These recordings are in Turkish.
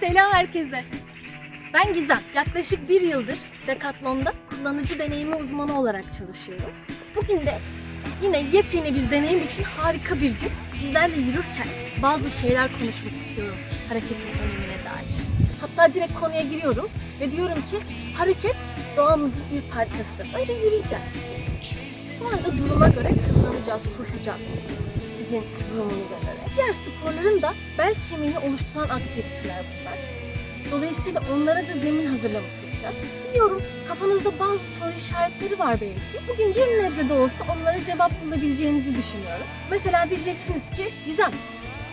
Selam herkese. Ben Gizem. Yaklaşık bir yıldır Decathlon'da kullanıcı deneyimi uzmanı olarak çalışıyorum. Bugün de yine yepyeni bir deneyim için harika bir gün. Sizlerle yürürken bazı şeyler konuşmak istiyorum hareketin önemine dair. Hatta direkt konuya giriyorum ve diyorum ki hareket doğamızın bir parçası. Önce yürüyeceğiz. Sonra da duruma göre hızlanacağız, koşacağız. Sizin durumunuza göre. Diğer sporların da bel kemiğini oluşturan aktiviteler bunlar. Dolayısıyla onlara da zemin hazırlamış olacağız. Biliyorum kafanızda bazı soru işaretleri var belki. Bugün bir nebze de olsa onlara cevap bulabileceğinizi düşünüyorum. Mesela diyeceksiniz ki Gizem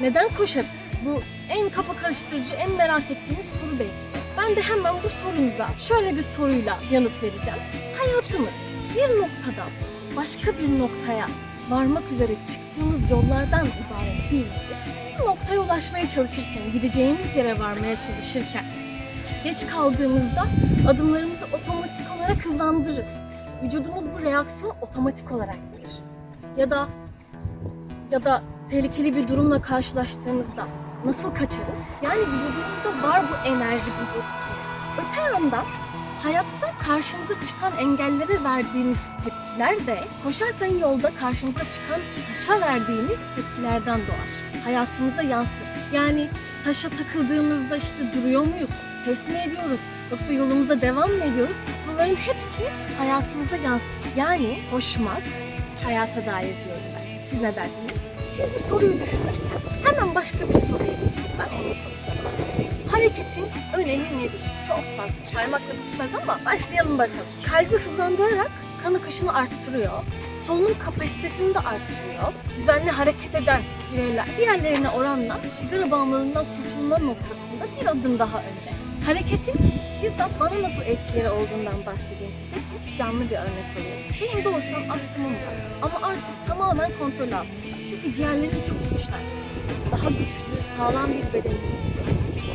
neden koşarız? Bu en kafa karıştırıcı, en merak ettiğiniz soru belki. Ben de hemen bu sorunuza şöyle bir soruyla yanıt vereceğim. Hayatımız bir noktadan başka bir noktaya varmak üzere çıktığımız yollardan ibaret değil midir? Bu noktaya ulaşmaya çalışırken, gideceğimiz yere varmaya çalışırken, geç kaldığımızda adımlarımızı otomatik olarak hızlandırırız. Vücudumuz bu reaksiyonu otomatik olarak verir. Ya da ya da tehlikeli bir durumla karşılaştığımızda nasıl kaçarız? Yani vücudumuzda var bu enerji, bu yetkinlik. Öte yandan hayatta karşımıza çıkan engellere verdiğimiz tepkiler de koşarken yolda karşımıza çıkan taşa verdiğimiz tepkilerden doğar. Hayatımıza yansır. Yani taşa takıldığımızda işte duruyor muyuz? Pes mi ediyoruz? Yoksa yolumuza devam mı ediyoruz? Bunların hepsi hayatımıza yansır. Yani koşmak hayata dair diyorum ben. Siz ne dersiniz? Siz bu soruyu düşünürken hemen başka bir soruya geçeyim ben onu konuşalım. Hareketin önemi nedir? Çok fazla. Saymakla bitmez ama başlayalım bakalım. Kalbi hızlandırarak kan akışını arttırıyor. Solunum kapasitesini de arttırıyor. Düzenli hareket eden bireyler diğerlerine oranla sigara bağımlılığından kurtulma noktasında bir adım daha önde. Hareketin bizzat bana nasıl etkileri olduğundan bahsedeyim size canlı bir örnek olayım. Benim doğuştan astımım var ama artık tamamen kontrol altında. Çünkü ciğerlerim çok güçler. Daha güçlü, sağlam bir bedenim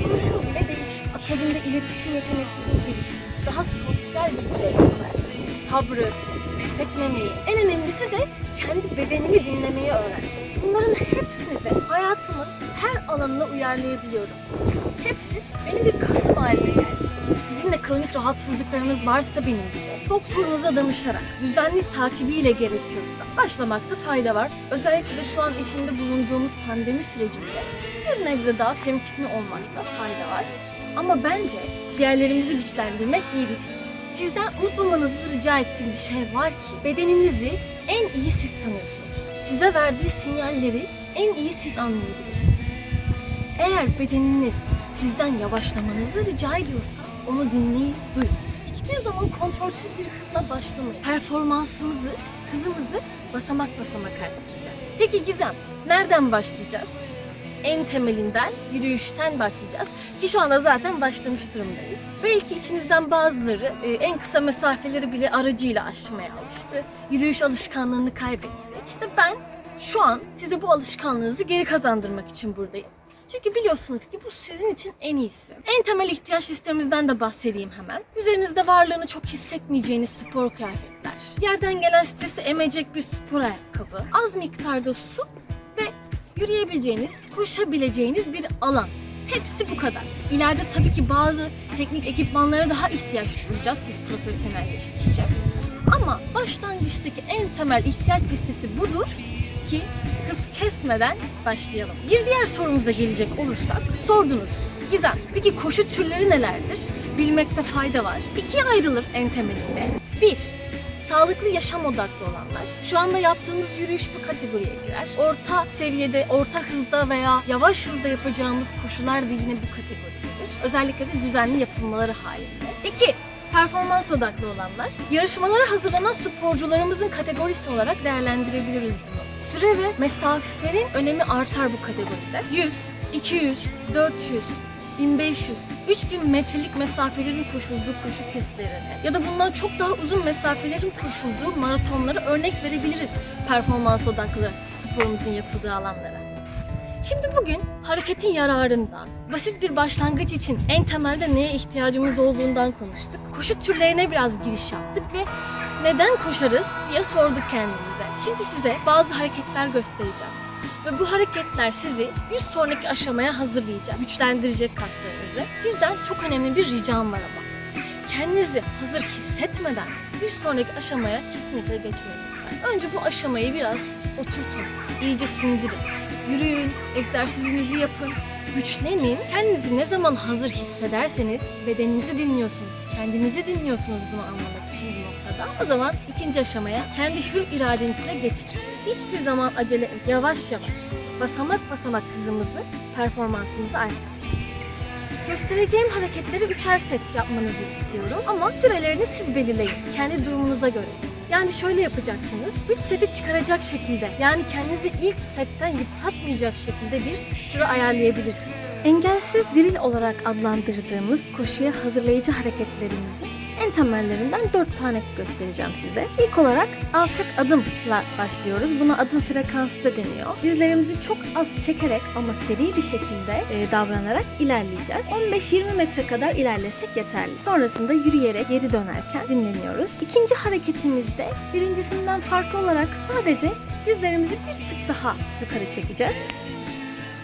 duruşum bile değişti. Akabinde iletişim yeteneklerim gelişti. Daha sosyal bir birey Sabrı, pes etmemeyi, en önemlisi de kendi bedenimi dinlemeyi öğrendim. Bunların hepsini de hayatımın her alanına uyarlayabiliyorum. Hepsi benim bir kasım haline geldi. Sizin de kronik rahatsızlıklarınız varsa benim gibi doktorunuza danışarak, düzenli takibiyle gerekiyorsa başlamakta fayda var. Özellikle de şu an içinde bulunduğumuz pandemi sürecinde bir nebze daha temkinli olmakta fayda var. Ama bence ciğerlerimizi güçlendirmek iyi bir fikir. Sizden unutmamanızı rica ettiğim bir şey var ki bedeninizi en iyi siz tanıyorsunuz. Size verdiği sinyalleri en iyi siz anlayabilirsiniz. Eğer bedeniniz sizden yavaşlamanızı rica ediyorsa onu dinleyin, duyun. Hiçbir zaman kontrolsüz bir hızla başlamayın. Performansımızı, hızımızı basamak basamak arttıracağız. Peki Gizem, nereden başlayacağız? En temelinden, yürüyüşten başlayacağız. Ki şu anda zaten başlamış durumdayız. Belki içinizden bazıları e, en kısa mesafeleri bile aracıyla aşmaya alıştı. Yürüyüş alışkanlığını kaybetti. İşte ben şu an size bu alışkanlığınızı geri kazandırmak için buradayım. Çünkü biliyorsunuz ki bu sizin için en iyisi. En temel ihtiyaç listemizden de bahsedeyim hemen. Üzerinizde varlığını çok hissetmeyeceğiniz spor kıyafetler. Yerden gelen stresi emecek bir spor ayakkabı. Az miktarda su yürüyebileceğiniz, koşabileceğiniz bir alan. Hepsi bu kadar. İleride tabii ki bazı teknik ekipmanlara daha ihtiyaç duyacağız siz profesyonelleştikçe. Ama başlangıçtaki en temel ihtiyaç listesi budur ki hız kesmeden başlayalım. Bir diğer sorumuza gelecek olursak sordunuz. Gizem, peki koşu türleri nelerdir? Bilmekte fayda var. İkiye ayrılır en temelinde. Bir, sağlıklı yaşam odaklı olanlar. Şu anda yaptığımız yürüyüş bu kategoriye girer. Orta seviyede, orta hızda veya yavaş hızda yapacağımız koşular da yine bu kategoridedir. Özellikle de düzenli yapılmaları halinde. İki, performans odaklı olanlar. Yarışmalara hazırlanan sporcularımızın kategorisi olarak değerlendirebiliriz bunu. Süre ve mesafenin önemi artar bu kategoride. 100, 200, 400, 1500, 3000 metrelik mesafelerin koşulduğu koşu pistlerine ya da bundan çok daha uzun mesafelerin koşulduğu maratonlara örnek verebiliriz performans odaklı sporumuzun yapıldığı alanlara. Şimdi bugün hareketin yararından, basit bir başlangıç için en temelde neye ihtiyacımız olduğundan konuştuk. Koşu türlerine biraz giriş yaptık ve neden koşarız diye sorduk kendimize. Şimdi size bazı hareketler göstereceğim. Ve bu hareketler sizi bir sonraki aşamaya hazırlayacak, güçlendirecek kaslarınızı. Sizden çok önemli bir ricam var ama. Kendinizi hazır hissetmeden bir sonraki aşamaya kesinlikle geçmeyin. Önce bu aşamayı biraz oturtun, iyice sindirin. Yürüyün, egzersizinizi yapın, güçlenin. Kendinizi ne zaman hazır hissederseniz bedeninizi dinliyorsunuz, kendinizi dinliyorsunuz bunu anlamak için bu noktada. O zaman ikinci aşamaya kendi hür iradenizle geçin. Hiçbir zaman acele et. Yavaş yavaş, basamak basamak hızımızı, performansımızı arttırın. Göstereceğim hareketleri üçer set yapmanızı istiyorum ama sürelerini siz belirleyin. Kendi durumunuza göre. Yani şöyle yapacaksınız. 3 seti çıkaracak şekilde yani kendinizi ilk setten yıpratmayacak şekilde bir süre ayarlayabilirsiniz. Engelsiz diril olarak adlandırdığımız koşuya hazırlayıcı hareketlerimizi en temellerinden 4 tane göstereceğim size. İlk olarak alçak adımla başlıyoruz. Buna adım frekansı da deniyor. Dizlerimizi çok az çekerek ama seri bir şekilde e, davranarak ilerleyeceğiz. 15-20 metre kadar ilerlesek yeterli. Sonrasında yürüyerek geri dönerken dinleniyoruz. İkinci hareketimizde birincisinden farklı olarak sadece dizlerimizi bir tık daha yukarı çekeceğiz.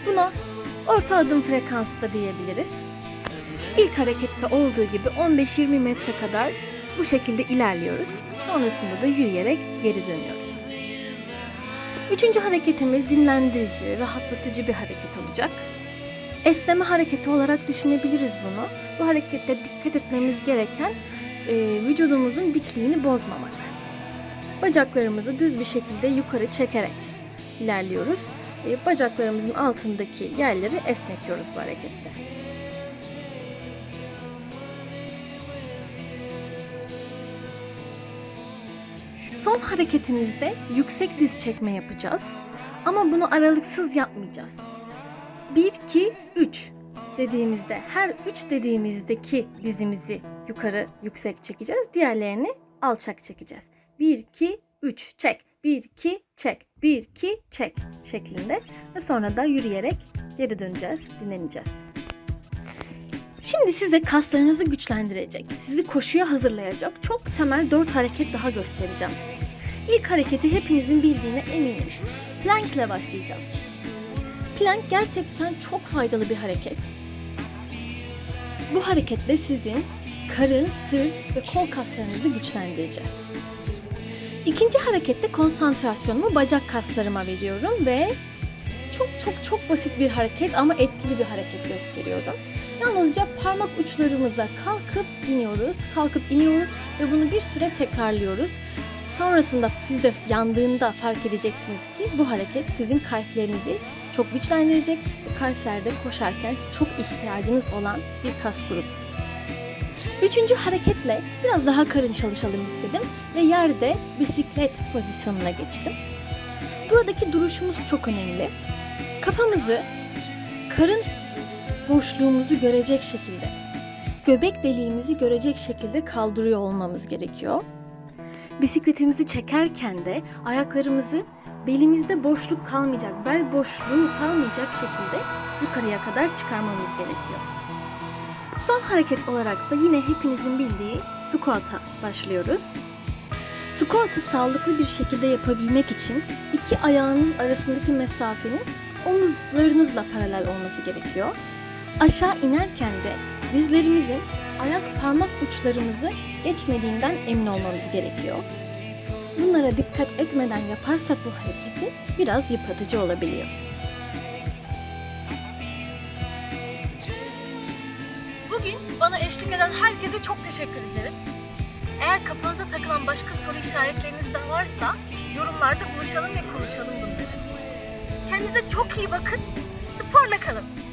Buna orta adım frekansı da diyebiliriz. İlk harekette olduğu gibi 15-20 metre kadar bu şekilde ilerliyoruz. Sonrasında da yürüyerek geri dönüyoruz. Üçüncü hareketimiz dinlendirici, rahatlatıcı bir hareket olacak. Esneme hareketi olarak düşünebiliriz bunu. Bu harekette dikkat etmemiz gereken e, vücudumuzun dikliğini bozmamak. Bacaklarımızı düz bir şekilde yukarı çekerek ilerliyoruz. E, bacaklarımızın altındaki yerleri esnetiyoruz bu harekette. Son hareketimizde yüksek diz çekme yapacağız. Ama bunu aralıksız yapmayacağız. 1 2 3 dediğimizde her 3 dediğimizdeki dizimizi yukarı yüksek çekeceğiz. Diğerlerini alçak çekeceğiz. 1 2 3 çek. 1 2 çek. 1 2 çek şeklinde ve sonra da yürüyerek geri döneceğiz, dinleneceğiz. Şimdi size kaslarınızı güçlendirecek, sizi koşuya hazırlayacak çok temel 4 hareket daha göstereceğim. İlk hareketi hepinizin bildiğine eminim. Plank ile başlayacağız. Plank gerçekten çok faydalı bir hareket. Bu hareketle sizin karın, sırt ve kol kaslarınızı güçlendireceğiz. İkinci harekette konsantrasyonumu bacak kaslarıma veriyorum ve çok çok çok basit bir hareket ama etkili bir hareket gösteriyorum. Yalnızca parmak uçlarımıza kalkıp iniyoruz, kalkıp iniyoruz ve bunu bir süre tekrarlıyoruz. Sonrasında siz de yandığında fark edeceksiniz ki bu hareket sizin kalplerinizi çok güçlendirecek ve kalplerde koşarken çok ihtiyacınız olan bir kas grubu. Üçüncü hareketle biraz daha karın çalışalım istedim ve yerde bisiklet pozisyonuna geçtim. Buradaki duruşumuz çok önemli. Kafamızı karın boşluğumuzu görecek şekilde, göbek deliğimizi görecek şekilde kaldırıyor olmamız gerekiyor. Bisikletimizi çekerken de ayaklarımızı belimizde boşluk kalmayacak, bel boşluğu kalmayacak şekilde yukarıya kadar çıkarmamız gerekiyor. Son hareket olarak da yine hepinizin bildiği squat'a başlıyoruz. Squat'ı sağlıklı bir şekilde yapabilmek için iki ayağınız arasındaki mesafenin omuzlarınızla paralel olması gerekiyor. Aşağı inerken de dizlerimizin ayak parmak uçlarımızı geçmediğinden emin olmamız gerekiyor. Bunlara dikkat etmeden yaparsak bu hareketi biraz yıpratıcı olabiliyor. Bugün bana eşlik eden herkese çok teşekkür ederim. Eğer kafanıza takılan başka soru işaretleriniz de varsa yorumlarda buluşalım ve konuşalım bunları. Kendinize çok iyi bakın. Sporla kalın.